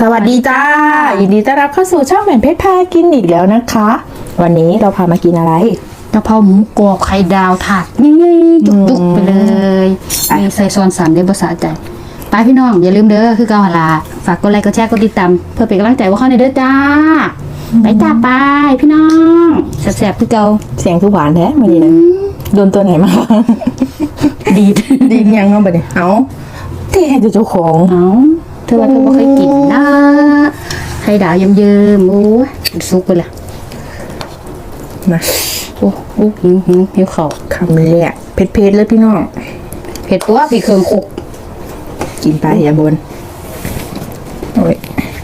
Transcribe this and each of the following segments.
สวัสดีจ้า ยินดีต้อนรับเข้าสู่ช่องแหม่มเพชรพากินอีกแล้วนะคะ วันนี้เราพามากินอะไรกะเพราหมูกรอบไข่ดาวถาดนี่จุกๆไปเลยมีใส่ซอนสามเด้ภาษาใจไปพี่น้อง อย่าลืมเด้อคือเกาหลาฝากกดไลค์กดแชร์กดติดตามเพื่อเป็นกำลังใจว่าเข้าในเด้อจ้าไปจ้าไปพี่น้องแซ่บๆคือเกาเสียงคือหวานแท้มาดีนะโดนตัวไหนมาดีดดียังเนาะบัดนี้เอาเท่จะเจ้าของเอา เธอว่าเธอบ่เคยกินนะไข่ดาวเยิ้มๆโอ้ยซุกไปละนะโอ้โอ้หิวหิวหิวข้าวคำแรกเผ็ดๆเลยพี่น้องเผ็ดตัวพี่เครื่องคุกกินไปอย่าบนโอ้ย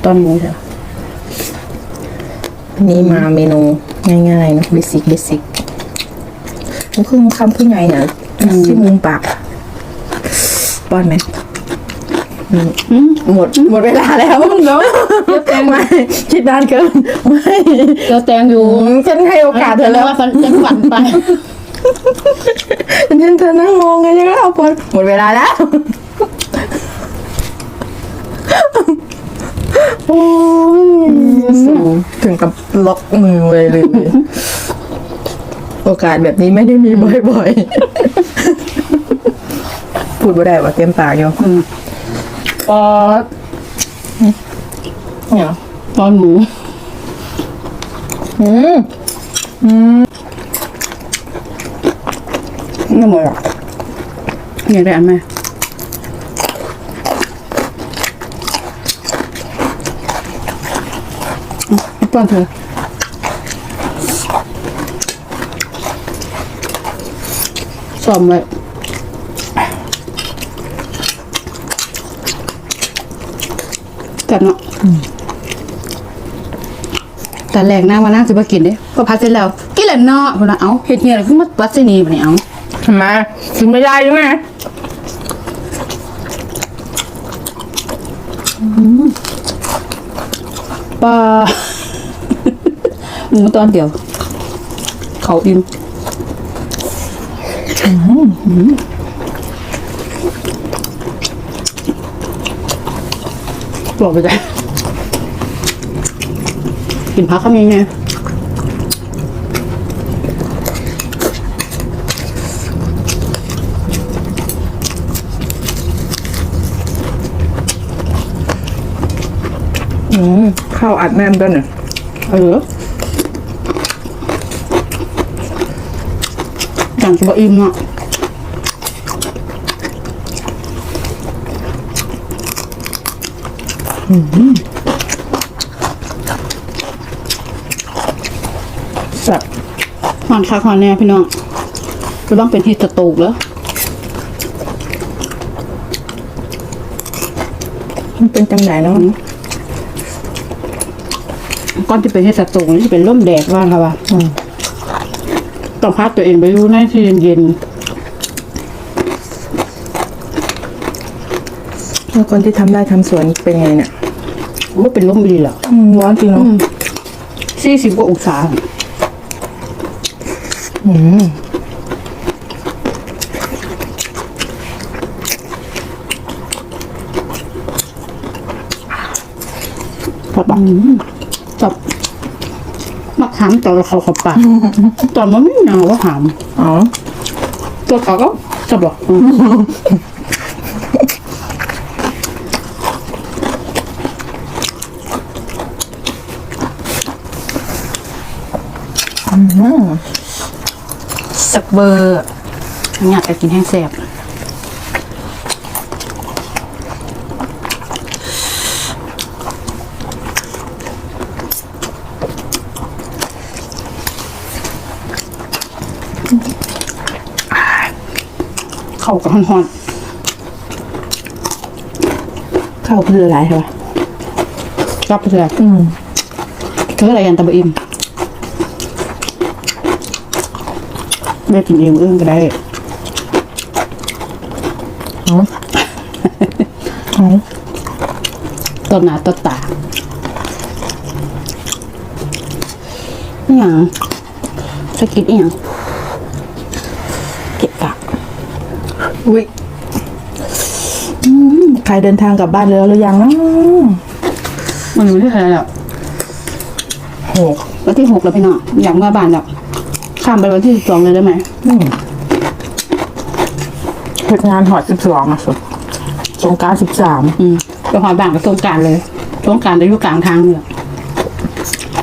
ตอนหมูเถอะวันนี้มาเมนูง่ายๆเนอะเบสิกเบสิกครึ่งคำครึ่งไงเนี่ยที่มุมปากป้อนไหมอืม หมดหมดเวลาแล้วเนาะไม่คิดนานเกินไม่เจ้าแตงอยู่อืมฉันให้โอกาสเธอแล้วว่าฝันจะฝันไปฉันเธอนั่งมองไงยังเอาปอนหมดเวลาแล้วโอ้ยถึงกับล็อกมือเลยเลย โอกาสแบบนี้ไม่ได้มีบ่อยๆ พูดไม่ได้ว่าเต็มปากอยู่ ปอดเนี่ยตอนหมูอืมอืมนี่หมดอะอยากได้อันไหมอะป้อนเธอซ่อมไว้กันเนาะแต่แรกหน้าว่าน่าจะมากินเด้ก็พัดเสร็จแล้วกินแล้วเนาะคนละเอาเฮ็ดเนี่ยอะไรขึ้นมาปัดเสนีบัดนี้เอาทำไมกินไม่ได้ยังไงปลาหมูตอนเดียว เขาอิ่ม บอกไปจ้ะกินพักก็มีไงอืมข้าวอัดแน่นด้วยเนี่ยเออจังจะบอกอิ่มเนาะ สับหอนคักหอนแน่พี่น้องจะต้องเป็นฮิตสตูกแล้วมันเป็นจังไหนเนาะก่อนที่เป็นฮิตสตูกนี่จะเป็นร่มแดดว่างค่ะว่าต้องพักตัวเองไปอยู่ในที่เย็นแล้วคนที่ทำไร่ทำสวนเป็นไงเนี่ยๆ ว่าเป็นร่มดีเหรออืมร้อนจริงเนาะสี่สิบกว่าองศาอืมปะปะจับมักหามตอนเขาเขาปากตอนมันไม่หนาวว่าหามอ๋อตัวเขาก็จะบอกอืม สักเบอร์อยากจะกินแห้งแซ่บเข้ากับฮอนข้าวคืออะไรใช่ปะๆรับไปเลยอืมเธออะไรกันตะบะอิ่ม ไม่กินเองเอื้องก็ได้อ๋ออ๋อต้นหนาต้นตาอหย่างสะกิดอหย่างเกะกะอุ้ยอืมใครเดินทางกลับบ้านแล้วหรือยังเนาะมันอยู่ที่ไหนแล้วหกวันที่หกแล้วพี่น้องอยากมาบ้านแล้ว ข้ามไปวันที่สิบสองเลยได้ไหมเฮ็ดงานหอดสิบสองอะสุดสงกรารสิบสามอืมไปหอยบ้านกับตรงกลารเลยตรงกลารจะอยู่กลางทางเนี่ย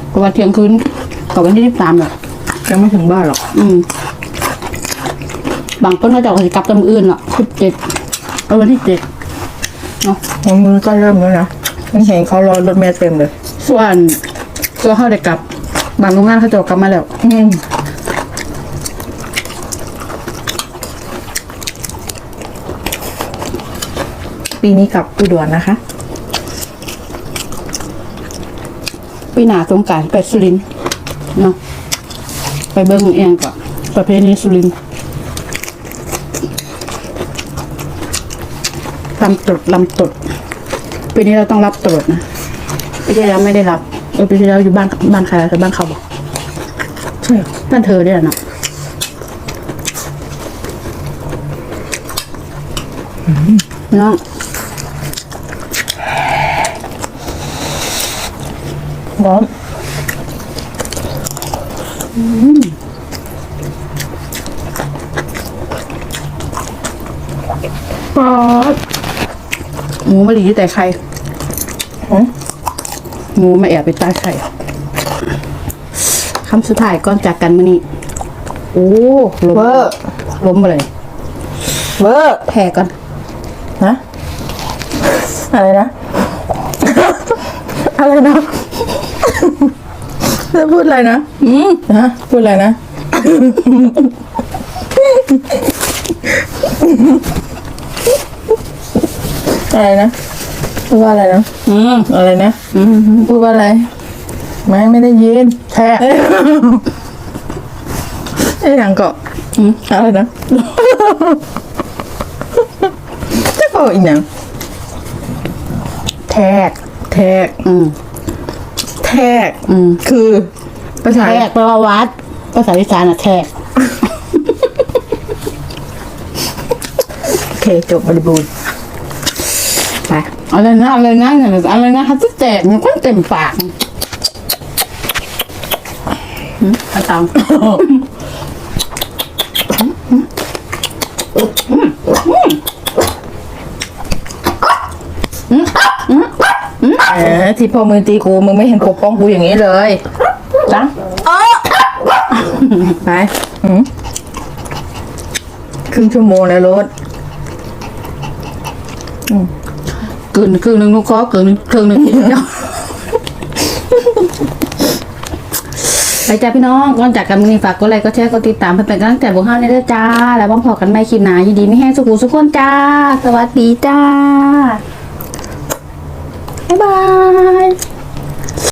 เพราะว่าเที่ยงคืนกับวันที่สิบสามแหละยังไม่ถึงบ้านหรอกอืม บางคนเขาจะเอาไปกลับตำอื่นหรอกสิบเจ็ดเอาวันที่เจ็ดเนาะมันมือก็เริ่มแล้วนะมันเห็นเขารอรถเมล์เต็มเลย ส่วนส่วนเขาได้กลับบางโรงงานเขาจะเอากลับมาแล้ว อืม ปีนี้กลับอุดรนะคะ ปีหน้าสงกรารไปสุรินทร์เนาะไปเบิ้งเองก่อนประเพณีสุรินทร์ลำตรดลำตรดปีนี้เราต้องรับตรดนะปีที่แล้วไม่ได้รับเออปีที่แล้วอยู่บ้านบ้านใครแต่บ้านเขาบอกใช่บ้านเธอเนี่ยเนาะน้อง ร้อนปอดหมูมะลิอยู่แต่ใครหือหมูมาแอบไปใต้ไข่คำสุดท้ายก่อนจากกันมื้อนี้ โอ้ล้มเวอร์ล้มมาเลยเวอร์แพ้ก่อนนะอะไรนะ อะไรนะจะพูดอะไรนะอืมนะพูดอะไรนะอะไรนะพูดว่าอะไรนะอืมอะไรนะอืมพูดว่าอะไรไม่ไม่ได้ยินแพ้ไอ้หนังเกาะอืมอะไรนะจะเกาะอีกหนังแทก แทก อืมแทก อืมคือภาษาแทกแปลว่าวัดภาษาอีสานอะแทกโอเคจบบริบูรณ์ไปอะไรนะอะไรนะเนี่ยอะไรนะฮัตแตกมันก็เต็มปากอืมอาตาม แหมที่พอมือตีกูมึงไม่เห็นปกป้องกูอย่างนี้เลยจ้ะไปหืมครึ่งชั่วโมงแล้วรถกลืนกลืนหนึ่งลูกคอกลืนกลืนหนึ่งกินเดียวไปจ้าพี่น้องก่อนจากกันมีฝากกดไลค์กดแชร์กดติดตามเพื่อเป็นกำลังใจพวกเราในเด้อจ้า แล้วบ้องพอกันไม่คลิปหนายินดีไม่แห้งสุขุสุขคนจ้า สวัสดีจ้า บ๊ายบาย